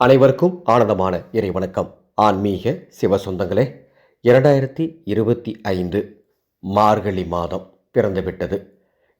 அனைவருக்கும் ஆனந்தமான இறை வணக்கம். ஆன்மீக சிவ சொந்தங்களே இரண்டாயிரத்தி இருபத்தி ஐந்து மார்கழி மாதம் பிறந்துவிட்டது.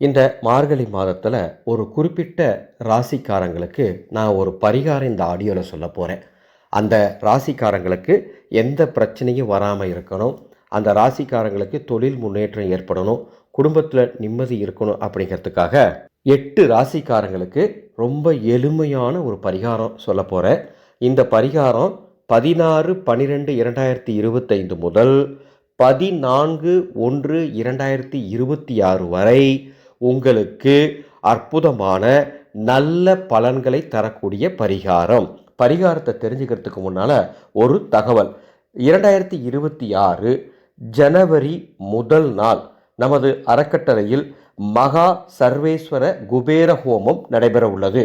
இந்த மார்கழி மாதத்தில் ஒரு குறிப்பிட்ட ராசிக்காரங்களுக்கு நான் ஒரு பரிகாரம் இந்த ஆடியோவில் சொல்ல போகிறேன் அந்த ராசிக்காரங்களுக்கு எந்த பிரச்சனையும் வராமல் இருக்கணும். அந்த ராசிக்காரங்களுக்கு தொழில் முன்னேற்றம் ஏற்படணும். குடும்பத்தில் நிம்மதி இருக்கணும் அப்படிங்கிறதுக்காக எட்டு ராசிக்காரங்களுக்கு ரொம்ப எளிமையான ஒரு பரிகாரம் சொல்ல போகிறேன் இந்த பரிகாரம் பதினாறு பன்னிரெண்டு இரண்டாயிரத்தி இருபத்தைந்து முதல் பதினான்கு ஒன்று இரண்டாயிரத்தி இருபத்தி ஆறு வரை உங்களுக்கு அற்புதமான நல்ல பலன்களை தரக்கூடிய பரிகாரம். பரிகாரத்தை தெரிஞ்சுக்கிறதுக்கு முன்னால் ஒரு தகவல். இரண்டாயிரத்தி இருபத்தி ஆறு ஜனவரி முதல் நாள் நமது அறக்கட்டளையில் மகா சர்வேஸ்வர குபேர ஹோமம் நடைபெற உள்ளது.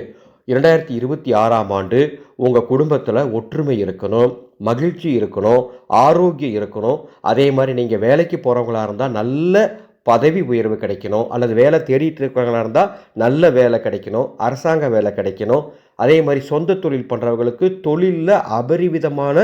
இரண்டாயிரத்தி இருபத்தி ஆறாம் ஆண்டு உங்கள் குடும்பத்தில் ஒற்றுமை இருக்கணும் மகிழ்ச்சி இருக்கணும் ஆரோக்கியம் இருக்கணும். அதே மாதிரி நீங்கள் வேலைக்கு போகிறவங்களா இருந்தால் நல்ல பதவி உயர்வு கிடைக்கணும். அல்லது வேலை தேடிட்டு இருக்கிறவங்களா இருந்தால் நல்ல வேலை கிடைக்கணும் அரசாங்க வேலை கிடைக்கணும். அதே மாதிரி சொந்த தொழில் பண்ணுறவங்களுக்கு தொழிலில் அபரிவிதமான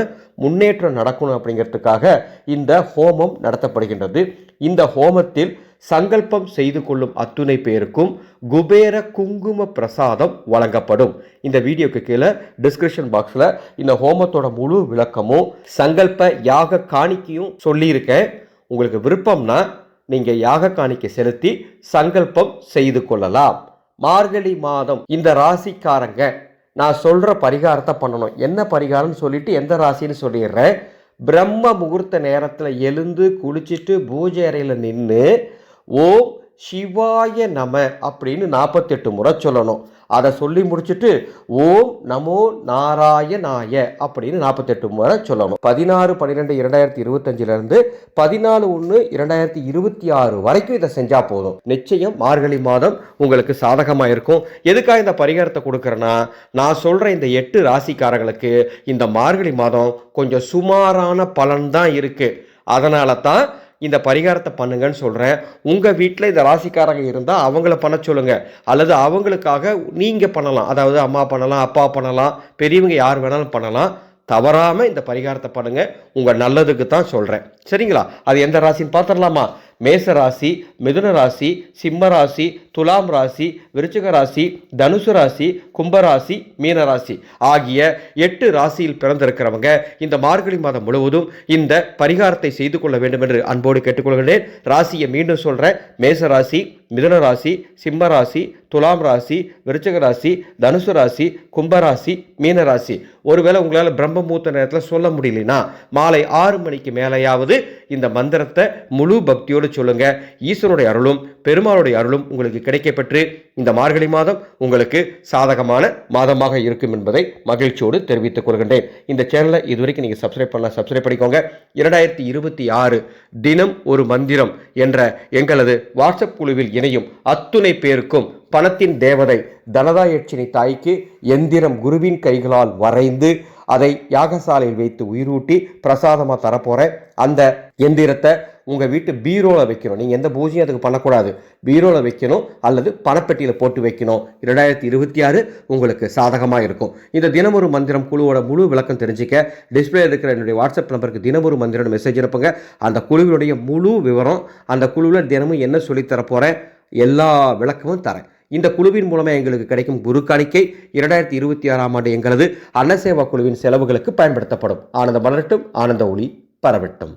முன்னேற்றம் நடக்கணும் அப்படிங்கிறதுக்காக இந்த ஹோமம் நடத்தப்படுகின்றது. இந்த ஹோமத்தில் சங்கல்பம் செய்து கொள்ளும் அத்துணை பேருக்கும் குபேர குங்கும பிரசாதம் வழங்கப்படும். இந்த வீடியோக்கு கீழே டிஸ்கிரிப்ஷன் பாக்ஸில் இந்த ஹோமத்தோட முழு விளக்கமும் சங்கல்ப யாக காணிக்கையும் சொல்லியிருக்கேன். உங்களுக்கு விருப்பம்னா நீங்கள் யாக காணிக்கை செலுத்தி சங்கல்பம் செய்து கொள்ளலாம். மார்கழி மாதம் இந்த ராசிக்காரங்க நான் சொல்கிற பரிகாரத்தை பண்ணணும். என்ன பரிகாரம்னு சொல்லிட்டு எந்த ராசின்னு சொல்லிடுறேன். பிரம்ம முகூர்த்த நேரத்தில் எழுந்து குளிச்சுட்டு பூஜை அறையில் நின்று ஓம் சிவாய நம அப்படின்னு நாற்பத்தெட்டு முறை சொல்லணும். அதை சொல்லி முடிச்சுட்டு ஓம் நமோ நாராயணாய அப்படின்னு நாற்பத்தெட்டு முறை சொல்லணும். பதினாறு பன்னிரெண்டு இரண்டாயிரத்தி இருபத்தஞ்சிலேருந்து பதினாலு ஒன்று இரண்டாயிரத்தி இருபத்தி ஆறு வரைக்கும் இதை செஞ்சால் போதும். நிச்சயம் மார்கழி மாதம் உங்களுக்கு சாதகமாக இருக்கும். எதுக்காக இந்த பரிகாரத்தை கொடுக்குறேன்னா நான் சொல்கிற இந்த எட்டு ராசிக்காரங்களுக்கு இந்த மார்கழி மாதம் கொஞ்சம் சுமாரான பலன் தான் இருக்குது அதனால தான் இந்த பரிகாரத்தை பண்ணுங்கன்னு சொல்கிறேன் உங்கள் வீட்டில் இந்த ராசிக்காரங்க இருந்தால் அவங்கள பண்ண சொல்லுங்கள் அல்லது அவங்களுக்காக நீங்கள் பண்ணலாம். அதாவது அம்மா பண்ணலாம் அப்பா பண்ணலாம் பெரியவங்க யார் வேணாலும் பண்ணலாம். தவறாமல் இந்த பரிகாரத்தை பண்ணுங்கள் உங்கள் நல்லதுக்கு தான் சொல்கிறேன் சரிங்களா? அது எந்த ராசின்னு பார்த்துடலாமா? மேச ராசி மிதுன ராசி சிம்ம ராசி துலாம் ராசி விருச்சிக ராசி தனுசு ராசி கும்பராசி மீனராசி ஆகிய எட்டு ராசியில் பிறந்திருக்கிறவங்க இந்த மார்கழி மாதம் முழுவதும் இந்த பரிகாரத்தை செய்து கொள்ள வேண்டும் என்று அன்போடு கேட்டுக்கொள்கிறேன் ராசியை மீண்டும் சொல்கிறேன் மேச ராசி மிதுன ராசி சிம்ம ராசி துலாம் ராசி விருச்சிக ராசி தனுசு ராசி கும்பராசி மீனராசி. ஒருவேளை உங்களால் பிரம்மமூர்த்த நேரத்தில் சொல்ல முடியலனா மாலை ஆறு மணிக்கு மேலேயாவது இந்த மந்திரத்தை முழு பக்தியோடு சொல்லுங்க. ஈஸ்வருடைய அருளும் பெருமாளுடைய அருளும் உங்களுக்கு கிடைக்கப்பெற்று இந்த மார்கழி மாதம் உங்களுக்கு சாதகமான மாதமாக இருக்கும் என்பதை மகிழ்ச்சியோடு தெரிவித்துக் கொள்கின்றேன். இந்த சேனலை இதுவரைக்கும் நீங்கள் சப்ஸ்கிரைப் பண்ண சப்ஸ்கிரைப் பண்ணிக்கோங்க. இரண்டாயிரத்தி இருபத்தி ஆறு தினம் ஒரு மந்திரம் என்ற எங்களது வாட்ஸ்அப் குழுவில் இணையும் அத்துணை பேருக்கும் பணத்தின் தேவதை தனதாயட்சினி தாய்க்கு எந்திரம் குருவின் கைகளால் வரைந்து அதை யாகசாலையில் வைத்து உயிரூட்டி பிரசாதமாக தரப்போகிறேன் அந்த எந்திரத்தை உங்கள் வீட்டு பீரோவில் வைக்கணும். நீங்கள் எந்த பூஜையும் அதுக்கு பண்ணக்கூடாது. பீரோவில் வைக்கணும் அல்லது பணப்பெட்டியில் போட்டு வைக்கணும். இரண்டாயிரத்தி இருபத்தி ஆறு உங்களுக்கு சாதகமாக இருக்கும். இந்த தினமொரு மந்திரம் குழுவோட முழு விளக்கம் தெரிஞ்சுக்க டிஸ்பிளே இருக்கிற என்னுடைய வாட்ஸ்அப் நம்பருக்கு தினமொரு மந்திரம் மெசேஜ் அனுப்புங்க. அந்த குழுவினுடைய முழு விவரம் அந்த குழுவில் தினமும் என்ன சொல்லித்தர போகிறேன் எல்லா விளக்கமும் தரேன். இந்த குழுவின் மூலமாக எங்களுக்கு கிடைக்கும் குரு காணிக்கை இரண்டாயிரத்தி இருபத்தி ஆறாம் ஆண்டு எங்களது அன்னசேவா குழுவின் செலவுகளுக்கு பயன்படுத்தப்படும். ஆனந்த மலரட்டும் ஆனந்த ஒளி பரவட்டும்.